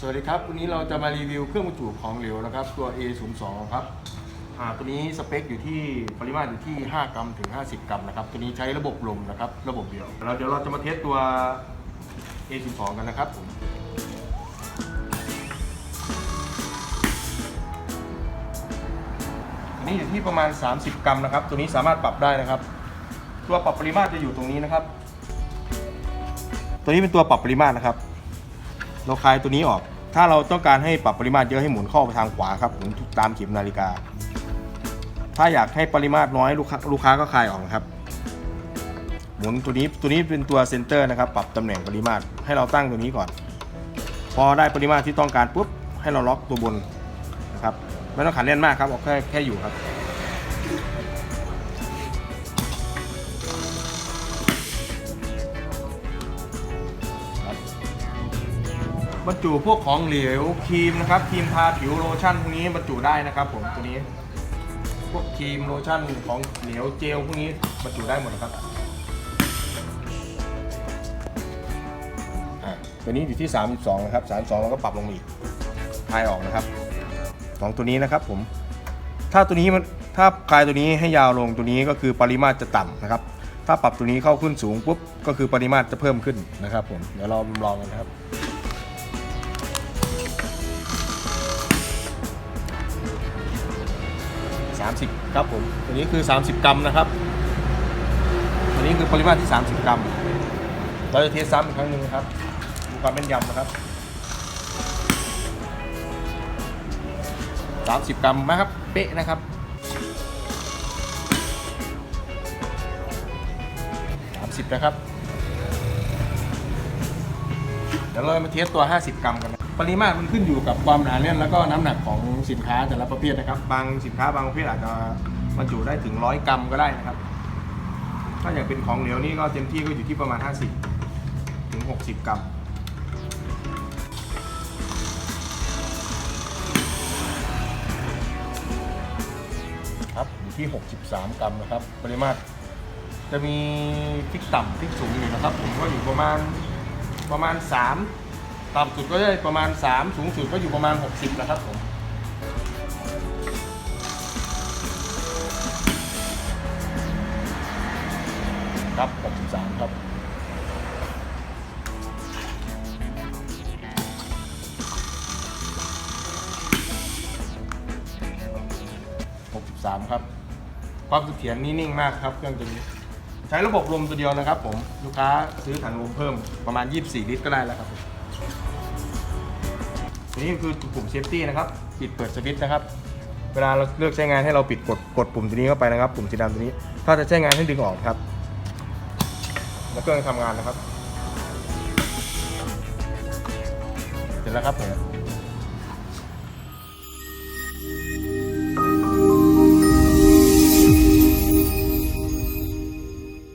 สวัสดีครับ วันนี้เราจะมารีวิวเครื่องบรรจุของเหลวนะครับ ตัว A02 ครับอ่าตัวนี้สเปคอยู่ที่ปริมาตรอยู่ที่ 5 กรัมถึง 50 กรัมนะครับ ตัวนี้ใช้ระบบลมนะครับ ระบบเดียวเราเดี๋ยวเราจะมาเทสตัว A02 กันนะครับผมตัวนี้อยู่ที่ประมาณ 30 กรัมนะครับ ตัวนี้สามารถปรับได้นะครับ ตัวปรับปริมาตรจะอยู่ตรงนี้นะครับ ตัวนี้เป็นตัวปรับปริมาตรนะครับ เราคลายตัวนี้ออก ถ้าเราต้องการให้ปรับปริมาตรเยอะให้หมุนเข้าไปทางขวาครับหมุนตามเข็มนาฬิกา ถ้าอยากให้ปริมาตรน้อยลูกค้าลูกค้าก็คลายออกนะครับ หมุนตัวนี้ตัวนี้เป็นตัวเซนเตอร์นะครับ ปรับตำแหน่งปริมาตรให้เราตั้งตัวนี้ก่อน พอได้ปริมาตรที่ต้องการปุ๊บให้เราล็อกตัวบนนะครับ ไม่ต้องขันแน่นมากครับเอาแค่แค่อยู่ครับ บรรจุพวกของเหลวครีมนะครับครีมทาผิวโลชั่นพวกนี้บรรจุได้นะครับ ผมตัวนี้ พวกครีมโลชั่นของเหลวเจลพวกนี้บรรจุได้หมดนะครับตัวนี้อยู่ที่ 32 นะครับ 32เราก็ปรับลงมาอีกคลายออกนะครับของตัวนี้นะครับผม ถ้าตัวนี้มันถ้าคลายตัวนี้ให้ยาวลงตัวนี้ก็คือปริมาตรจะต่ำนะครับ ถ้าปรับตัวนี้เข้าขึ้นสูงปุ๊บก็คือปริมาตรจะเพิ่มขึ้นนะครับผมเดี๋ยวเราลองกันนะครับ 30 ครับผมตัวนี้คือ 30 กรัมนะครับตัวนี้คือปริมาตรที่ 30 กรัม เราจะเทสซ้ำอีกครั้งหนึ่งนะครับดูความเป็นยำนะครับ 30 กรัมนะครับเป๊ะนะครับ30นะครับเดี๋ยวเรามาเทสตัว 50 กรัมกัน ปริมาตรมันขึ้นอยู่กับความหนาแน่นแล้วก็น้ำหนักของสินค้าแต่ละประเภทนะครับ บางสินค้าบางประเภทอาจจะบรรจุได้ถึง100กรัมก็ได้นะครับ ถ้าอย่างเป็นของเหลวนี่ก็เต็มที่ก็อยู่ที่ประมาณ 50 ถึง 60 กรัม ครับอยู่ที่ 63 กรัมนะครับ ปริมาตรจะมีพลิกต่ำพลิกสูงอยู่นะครับ ผมก็อยู่ประมาณประมาณ 3 ต่ำสุดก็ได้ประมาณ 3 สูงสุดก็อยู่ประมาณ 60 นะครับผมครับ 63 ครับ63ครับ ความเสถียรนี่นิ่งมากครับเครื่องตัวนี้ ใช้ระบบลมตัวเดียวนะครับผม ลูกค้าซื้อถังลมเพิ่มประมาณ 24 ลิตรก็ได้แล้วครับผม ตัวนี้คือปุ่มเซฟตี้นะครับ ปิดเปิดสวิตช์นะครับ เวลาเราเลือกใช้งานให้เราปิดกดกดปุ่มตัวนี้เข้าไปนะครับ ปุ่มสีดำตัวนี้ ถ้าจะใช้งานให้ดึงออกครับ แล้วเครื่องทำงานนะครับ เสร็จแล้วครับผม